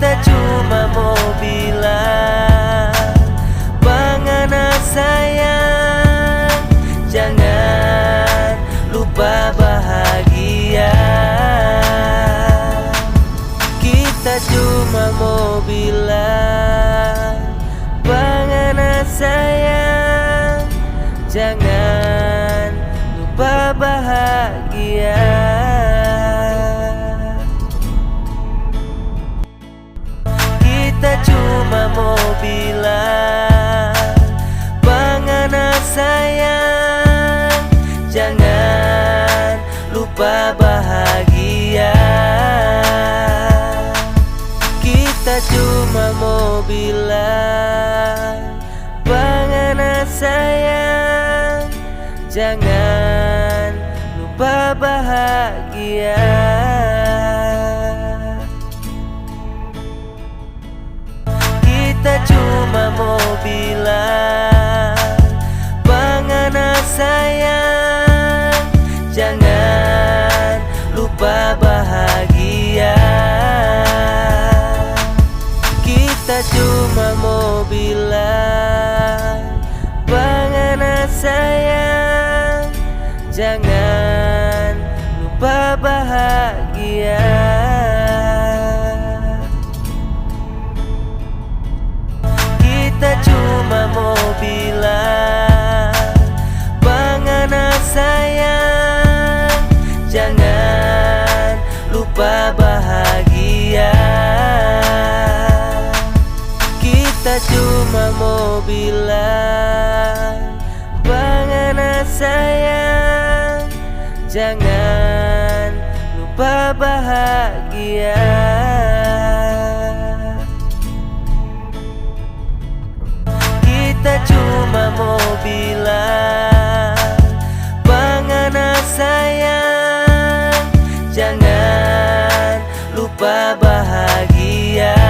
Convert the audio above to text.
Kita cuma mau bilang Bangana sayang Jangan lupa bahagia. Kita cuma mau bilang Bangana sayang Jangan lupa bahagia Kita cuma mau bilang Bangana sayang Jangan lupa bahagia. Kita cuma mau bilang Bangana sayang Jangan lupa bahagia Kita cuma mau bilang Bangana sayang Jangan lupa bahagia. Kita cuma mau bilang Bangana sayang Jangan lupa bahagia lupa bahagia. Kita cuma mau bilang Bangana sayang Jangan lupa bahagia sayang Jangan lupa bahagia